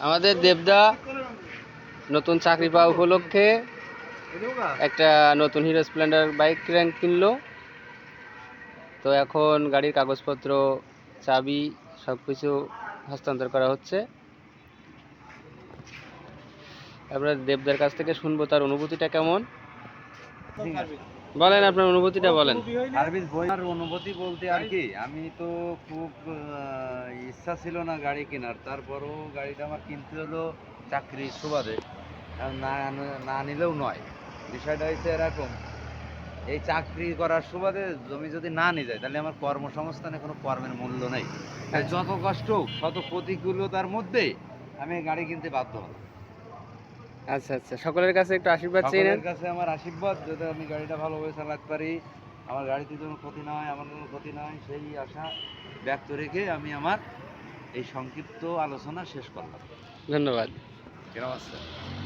আমাদের দেবদা নতুন চাকরি পাওয়া উপলক্ষে একটা নতুন হিরো স্প্লেন্ডার বাইক কিন- কিনলো। তো এখন গাড়ির কাগজপত্র, চাবি সব কিছু হস্তান্তর করা হচ্ছে। আমরা দেবদার কাছ থেকে শুনব তার অনুভূতিটা কেমন? বলেন আপনার অনুভূতিটা বলেন। সার্ভিস বইয়ের অনুভূতি বলতে আর কি, আমি তো খুব ইচ্ছা ছিল না গাড়ি কেনার, তারপরও গাড়িটা আমার কিনতে হলো চাকরির সুবাদে না না নিলেও নয়। বিষয়টা হচ্ছে এরকম, এই চাকরি করার সুবাদে জমি যদি না নিয়ে যায়, তাহলে আমার কর্মসংস্থানে কোনো কর্মের মূল্য নেই। যত কষ্ট শত প্রতিকূলতার মধ্যে আমি গাড়ি কিনতে বাধ্য হলাম। আচ্ছা আচ্ছা। সকলের কাছে একটু আশীর্বাদ চেয়ে নেন। সকলের কাছে আমার আশীর্বাদ যাতে আমি গাড়িটা ভালোভাবে চালাতে পারি। আমার গাড়িতে কোনো ক্ষতি না হয় আমার কোনো ক্ষতি না হয় সেই আশা ব্যক্ত রেখে আমি আমার এই সংক্ষিপ্ত আলোচনা শেষ করলাম। ধন্যবাদ। কেমন